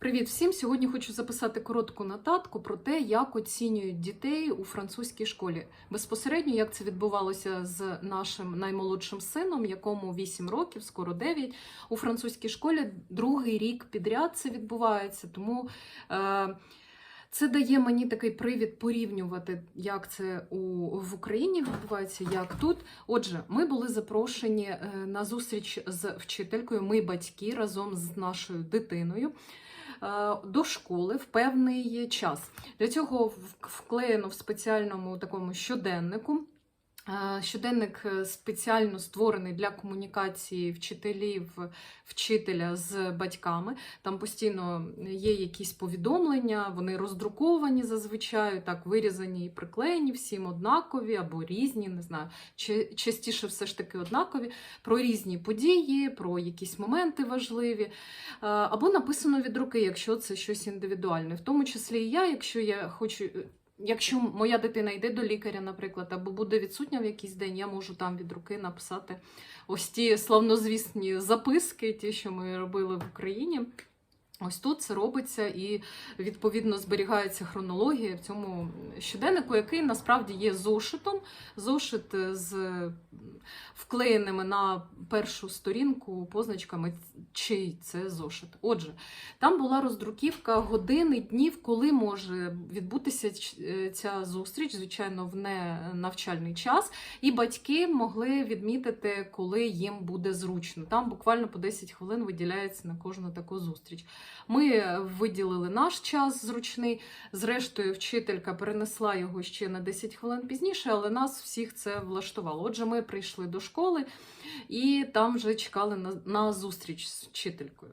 Привіт всім! Сьогодні хочу записати коротку нотатку про те, як оцінюють дітей у французькій школі. Безпосередньо, як це відбувалося з нашим наймолодшим сином, якому 8 років, скоро 9, у французькій школі другий рік підряд це відбувається. Тому е, це дає мені такий привід порівнювати, як це у, в Україні відбувається, як тут. Отже, ми були запрошені е, на зустріч з вчителькою, ми батьки разом з нашою дитиною. Е, До школи в певний час. Для цього вклеєно в спеціальному такому щоденнику. Е, Щоденник е, спеціально створений для комунікації вчителів, вчителя з батьками. Там постійно є якісь повідомлення, вони роздруковані зазвичай, так вирізані і приклеєні, всім однакові або різні, не знаю, частіше все ж таки однакові, про різні події, про якісь моменти важливі. Е, Або написано від руки, якщо це щось індивідуальне. В тому числі і я, якщо я хочу. Якщо моя дитина йде до лікаря, наприклад, або буде відсутня в якийсь день, я можу там від руки написати ось ті славнозвісні записки, ті, що ми робили в Україні. Ось тут це робиться і відповідно зберігається хронологія в цьому щоденнику, який насправді є зошитом. Зошит з вклеєними на першу сторінку позначками, чий це зошит. Отже, там була роздруківка години, днів, коли може відбутися е, ця зустріч, звичайно, в ненавчальний час, і батьки могли відмітити, коли їм буде зручно. Там буквально по 10 хвилин виділяється на кожну таку зустріч. Ми виділили наш час зручний. Зрештою, вчителька перенесла його ще на 10 хвилин пізніше, але нас всіх це влаштувало. Отже, ми прийшли до школи і там вже чекали на, на зустріч з вчителькою.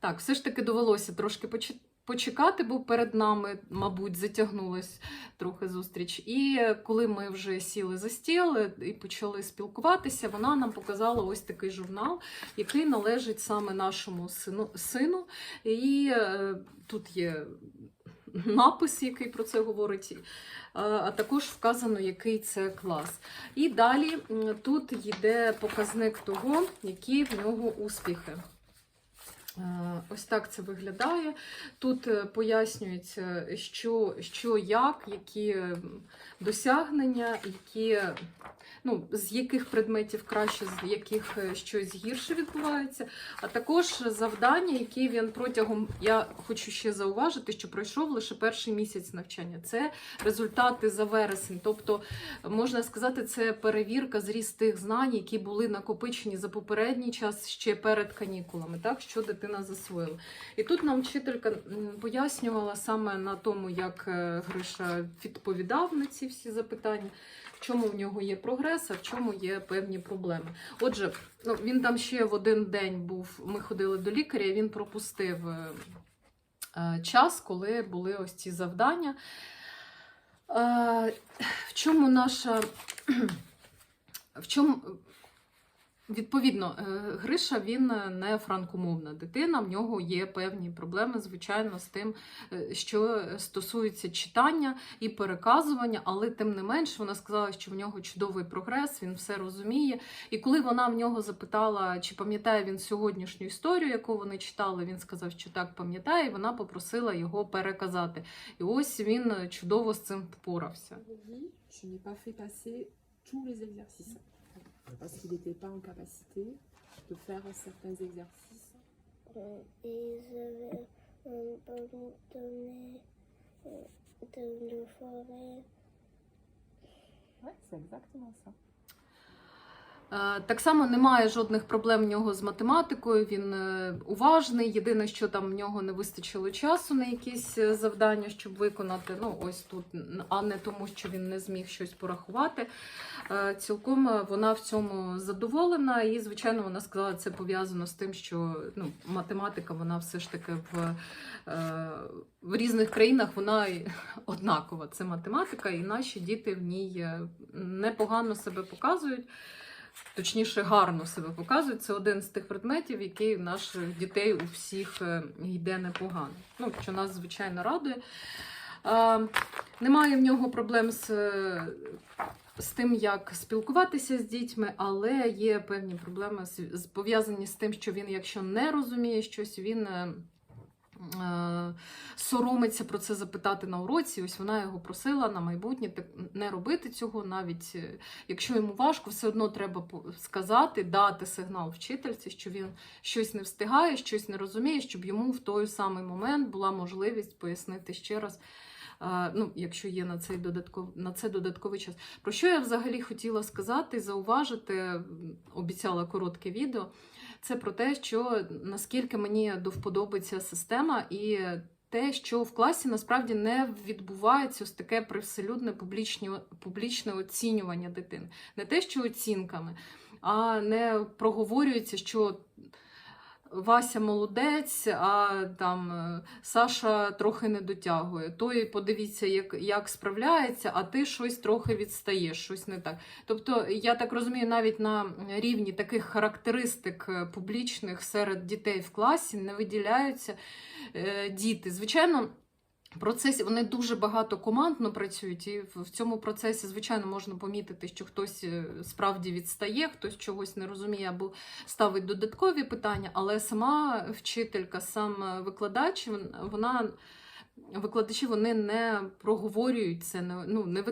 Так, все ж таки довелося трошки почекати, бо перед нами, мабуть, затягнулась трохи зустріч. І коли ми вже сіли за стіл і почали спілкуватися, вона нам показала ось такий журнал, який належить саме нашому сину. сину. І е, тут є напис, який про це говорить. е, А також вказано, який це клас. І далі тут йде показник того, які в нього успіхи. Е, Ось так це виглядає. Тут е, пояснюється, що, що як, які е, досягнення, які, ну, з яких предметів краще, з яких щось гірше відбувається. А також завдання, які він протягом, я хочу ще зауважити, що пройшов лише перший місяць навчання. Це результати за вересень. Тобто, можна сказати, це перевірка зріст тих знань, які були накопичені за попередній час ще перед канікулами, так що дитина засвоїла. І тут нам вчителька пояснювала саме на тому, як е, Гриша відповідав на ці всі запитання, в чому в нього є прогрес, а в чому є певні проблеми. Отже, ну, він там ще в один день був. Ми ходили до лікаря, він пропустив е, е, час, коли були ось ці завдання. В чому наша. В чому Відповідно, е, Гриша він не франкомовна дитина, в нього є певні проблеми, звичайно, з тим, е, що стосується читання і переказування, але тим не менш вона сказала, що в нього чудовий прогрес, він все розуміє. І коли вона в нього запитала, чи пам'ятає він сьогоднішню історію, яку вони читали, він сказав, що так пам'ятає, і вона попросила його переказати. І ось він чудово з цим впорався. parce qu'il n'était pas en capacité de faire certains exercices. et je vais abandonner euh, de la forêt. Ouais, c'est exactement ça. Е, Так само немає жодних проблем в нього з математикою. Він е, уважний. Єдине, що там в нього не вистачило часу на якісь е, завдання, щоб виконати. Ну ось тут, а не тому, що він не зміг щось порахувати. Цілком вона в цьому задоволена, і звичайно, вона сказала, це пов'язано з тим, що ну, математика, вона все ж таки в, в різних країнах вона однакова. Це математика, і наші діти в ній непогано себе показують. Точніше, гарно себе показують. Це один з тих предметів, який в наших дітей у всіх е, йде непогано. Ну, що нас, звичайно, радує. Е, Немає в нього проблем з, е, з тим, як спілкуватися з дітьми, але є певні проблеми пов'язані з тим, що він, якщо не розуміє щось, він. Е, Соромиться про це запитати на уроці. Ось вона його просила на майбутнє не робити цього, навіть е, якщо йому важко, все одно треба сказати, дати сигнал вчительці, що він щось не встигає, щось не розуміє, щоб йому в той самий момент була можливість пояснити ще раз. Ну, якщо є на цей додатков... на це додатковий час. Про що я взагалі хотіла сказати, зауважити, обіцяла коротке відео. Це про те, що наскільки мені до вподоби ця система і те, що в класі насправді не відбувається ось таке привселюдне публічне, публічне оцінювання дитини. Не те, що оцінками, а не проговорюється, що Вася молодець, а там е, Саша трохи не дотягує. Той подивіться, як, як справляється, а ти щось трохи відстаєш, щось не так. Тобто, я так розумію, навіть на рівні таких характеристик е, публічних серед дітей в класі не виділяються е, діти. Звичайно. Процесі вони дуже багато командно працюють, і в в цьому процесі, звичайно, можна помітити, що хтось е, справді відстає, хтось чогось не розуміє або ставить додаткові питання, але сама вчителька, сам е, викладач, вона. Викладачі вони не проговорюють це, ну, не,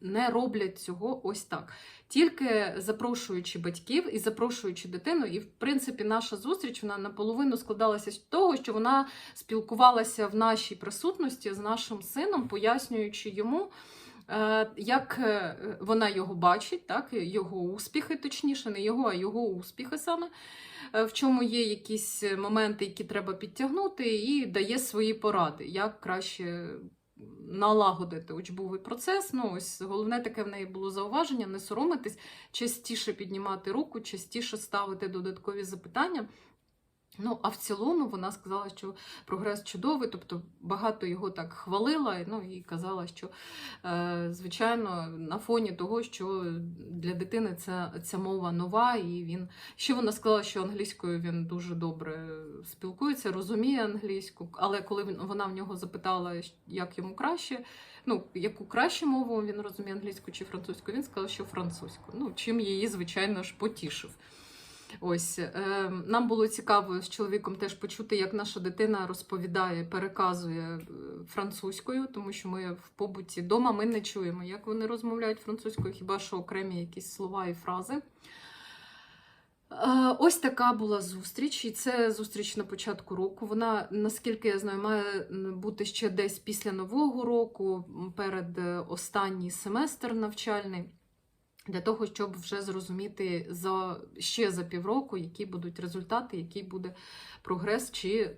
не роблять цього ось так. Тільки запрошуючи батьків і запрошуючи дитину, і в принципі наша зустріч вона наполовину складалася з того, що вона спілкувалася в нашій присутності з нашим сином, пояснюючи йому, як е, вона його бачить, так, його успіхи, точніше, не його, а його успіхи саме, е, в чому є якісь моменти, які треба підтягнути, і дає свої поради, як краще. Налагодити учбовий процес. Ну, ось головне таке в неї було зауваження: не соромитись, частіше піднімати руку, частіше ставити додаткові запитання. Ну, а в цілому вона сказала, що прогрес чудовий, тобто багато його так хвалила, ну і казала, що е, звичайно на фоні того, що для дитини ця, ця мова нова, і він ще вона сказала, що англійською він дуже добре спілкується, розуміє англійську, але коли вона в нього запитала, як йому краще, ну яку кращу мову він розуміє англійську чи французьку, він сказав, що французьку. Ну, чим її, звичайно ж, потішив. Ось е, нам було цікаво з чоловіком теж почути, як наша дитина розповідає, переказує е, французькою, тому що ми в побуті вдома ми не чуємо, як вони розмовляють французькою, хіба що окремі якісь слова і фрази. Е, Ось така була зустріч, і це зустріч на початку року. Вона, наскільки я знаю, має бути ще десь після Нового року, перед останній семестр навчальний, для того, щоб вже зрозуміти за ще за півроку, які будуть результати, який буде прогрес, чи,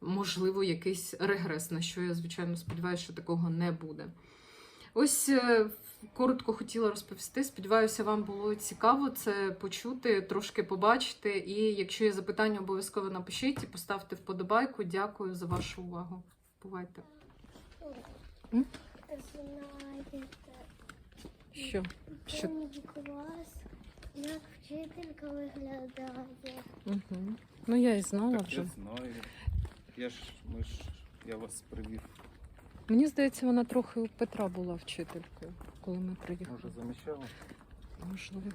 можливо, якийсь регрес, на що я, звичайно, сподіваюся, що такого не буде. Ось е, коротко хотіла розповісти. Сподіваюся, вам було цікаво це почути, трошки побачити. І якщо є запитання, обов'язково напишіть і поставте вподобайку. Дякую за вашу увагу. Бувайте. Що? Що? клас, як вчителька виглядає. Угу. Ну, я і знала Так, вже. Я знаю. Я ж ми ж я вас привів. Мені здається, вона трохи у Петра була вчителькою, коли ми приїхали. Може заміщала? Можливо.